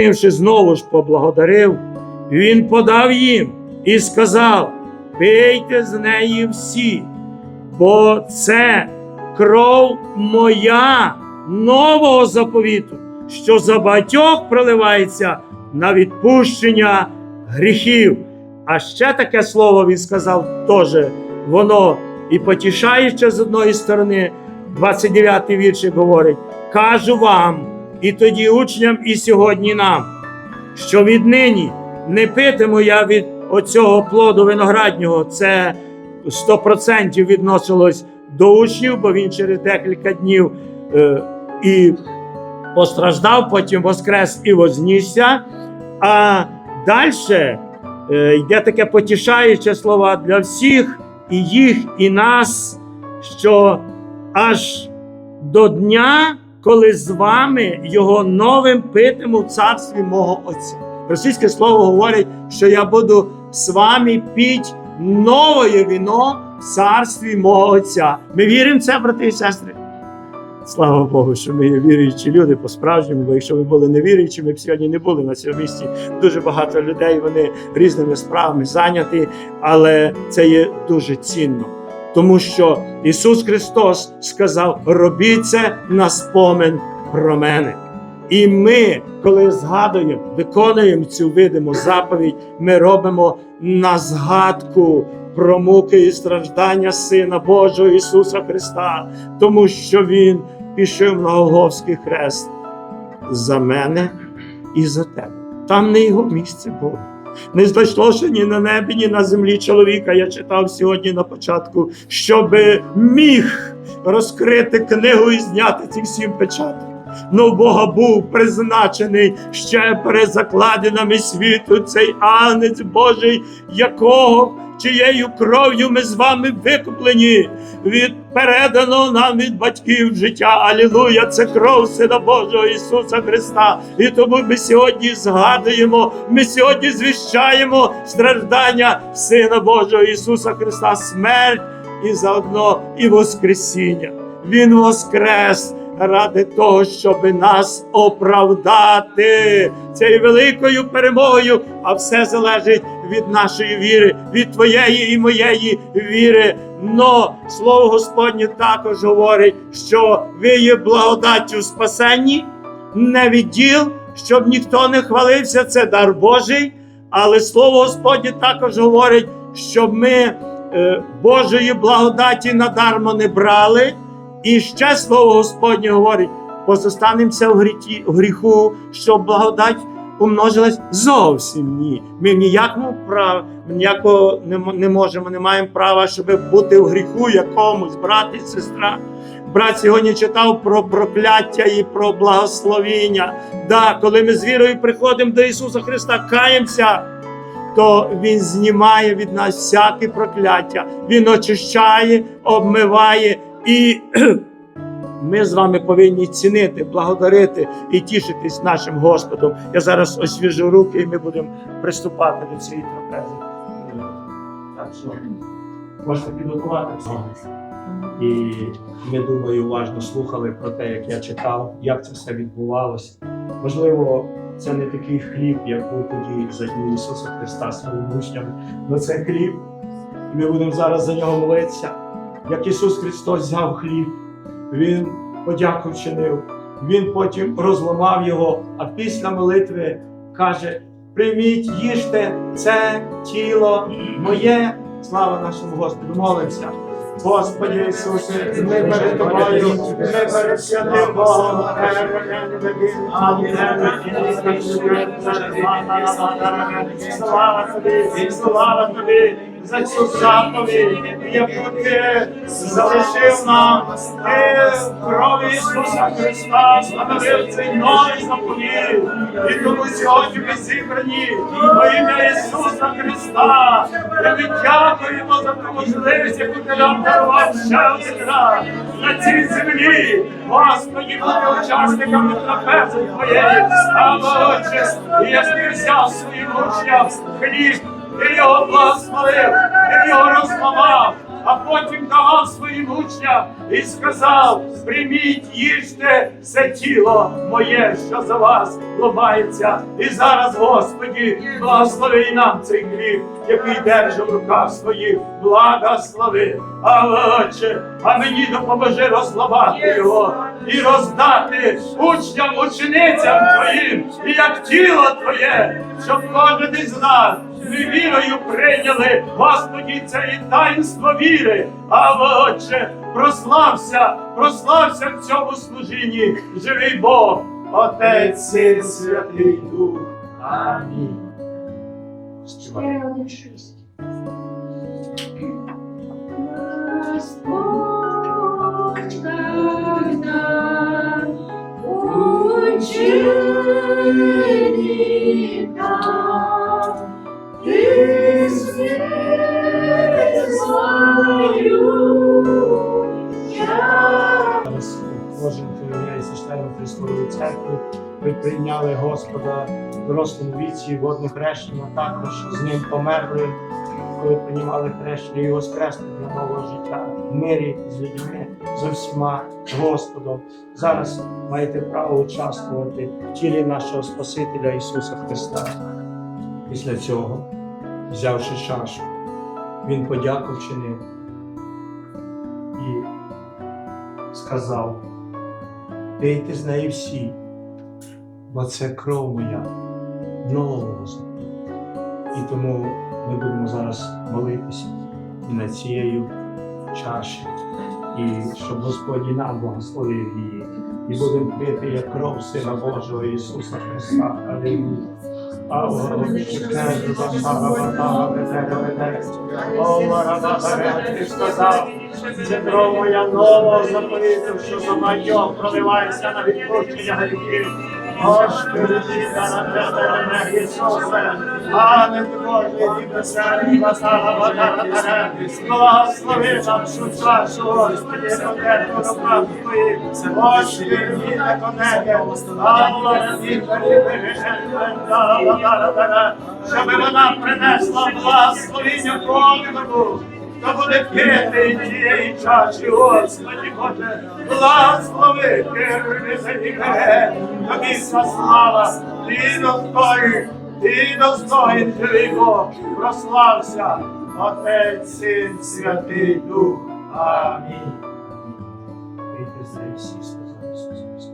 Знову ж поблагодарив, він подав їм і сказав: Пийте з неї всі, бо це кров моя нового заповіту, що за багатьох проливається на відпущення гріхів. А ще таке слово він сказав теж, воно і потішаюче з одної сторони, 29-й вірш говорить: кажу вам, і тоді учням, і сьогодні нам, що віднині не питиму я від оцього плоду винограднього, це 100% відносилось до учнів, бо він через декілька днів е, і постраждав, потім воскрес і вознісся. А далі е, йде таке потішаюче слова для всіх, і їх, і нас, що аж до дня, коли з вами його новим питиму в царстві мого Отця. Російське слово говорить, що я буду з вами піть нове віно в царстві мого Отця. Ми віримо в це, брати і сестри. Слава Богу, що ми є віруючі люди по-справжньому, бо якщо ми були невіруючі, ми б сьогодні не були на цьому місці. Дуже багато людей, вони різними справами зайняті, але це є дуже цінно. Тому що Ісус Христос сказав: робіть це на спомин про мене. І ми, коли згадуємо, виконуємо цю видиму заповідь, ми робимо на згадку про муки і страждання Сина Божого Ісуса Христа, тому що Він пішов на Голговський хрест за мене і за тебе. Там не його місце було. Не знайшло ще ні на небі, ні на землі чоловіка. Я читав сьогодні на початку, щоб міг розкрити книгу і зняти ці всі печати. Ну, в Бога був призначений ще перед закладинами світу цей агнець Божий, якого чиєю кров'ю ми з вами викуплені, від передано нам від батьків життя. Алілуя! Це кров Сина Божого Ісуса Христа. І тому ми сьогодні згадуємо, ми сьогодні звіщаємо страждання Сина Божого Ісуса Христа, смерть і заодно і Воскресіння. Він воскрес ради того, щоб нас оправдати цією великою перемогою, а все залежить від нашої віри, від твоєї і моєї віри. Но слово Господнє також говорить, що ви є благодаттю спасенні, не від діл, щоб ніхто не хвалився, це дар Божий. Але слово Господнє також говорить, щоб ми е, Божої благодаті надармо не брали. І ще слово Господнє говорить: позостанемося в гріхі, в гріху, щоб благодать умножилась зовсім ні. Ми ніякому прав, ніякого не, не можемо, не маємо права, щоб бути в гріху якомусь, брат і сестра. Брат сьогодні читав про прокляття і про благословіння. Да, коли ми з вірою приходимо до Ісуса Христа, каємося, то Він знімає від нас всяке прокляття, Він очищає, обмиває і ми з вами повинні цінити, благодарити і тішитись нашим Господом. Я зараз освіжу руки, і ми будемо приступати до цієї трапези. Так що можете підготуватися. І ми думаю, уважно слухали про те, як я читав, як це все відбувалося. Можливо, це не такий хліб, як був тоді за дні Ісуса Христа своїм учням. Але це хліб. Ми будемо зараз за нього молитися. Як Ісус Христос взяв хліб, Він подяку вчинив, Він потім розламав його, а після молитви каже: прийміть, їжте це тіло моє. Слава нашому Господу, молимося. Господи Ісусе, ми перед тобою, ми перед святим Богом, Слава тобі, слава тобі за цю заповідь, яку ти залишив нам, ти крові Ісуса Христа встановив цей новий заповідь. І тому сьогодні ми зібрані во ім'я Ісуса Христа. І ми дякуємо за ту можливість, яку ти нам дарував ще один раз на цій землі. Господи, бути учасниками трапези Твоєї. Слава Отче, і я взяв своїм учням хліб, ти його благословив, ти його розламав, а потім давав своїм учням і сказав: прийміть, їжте це тіло моє, що за вас ламається. І зараз, Господі, благослови нам цей хліб, який держав в руках своїх, благослови. Отче, а мені допоможи розламати його і роздати учням, ученицям Твоїм, і як тіло Твоє, щоб кожен із нас ми вірою прийняли, Господі, це і таїнство віри. А Отче, прослався, прослався в цьому служінні, живий Бог, Отець, Син, Святий Дух. Амінь. Ще один шість. Господь тогда прийняли Господа в дорослому віці, водне хрещення також з ним померли, коли приймали хрещення і воскресли для нового життя в мирі з людьми, з усіма Господом. Зараз маєте право участвувати в тілі нашого Спасителя Ісуса Христа. Після цього, взявши чашу, Він подяку вчинив і сказав, пийте з неї всі, бо це кров моя нового. І тому ми будемо зараз молитися і над цією чашею, і щоб Господь і нам благословив її. І будемо пити як кров Сина Божого Ісуса Христа. Алілуя. Сказав, це кров моя нового заповіту, що за майом проливається на відпущення гріхів. Благослови цю чашу, Господи, на правду Твої, Господи, на конеке, Алла, ні щоб вона принесла благословіння кожному, хто буде пити тієї чаші, Господи Боже, благослови первими мене, тобі вся слава, ти достоїн, ти достоїн, Бог, прослався, Отець, Син, Святий Дух. Амінь. Неї всі, сказав Ісус Христос.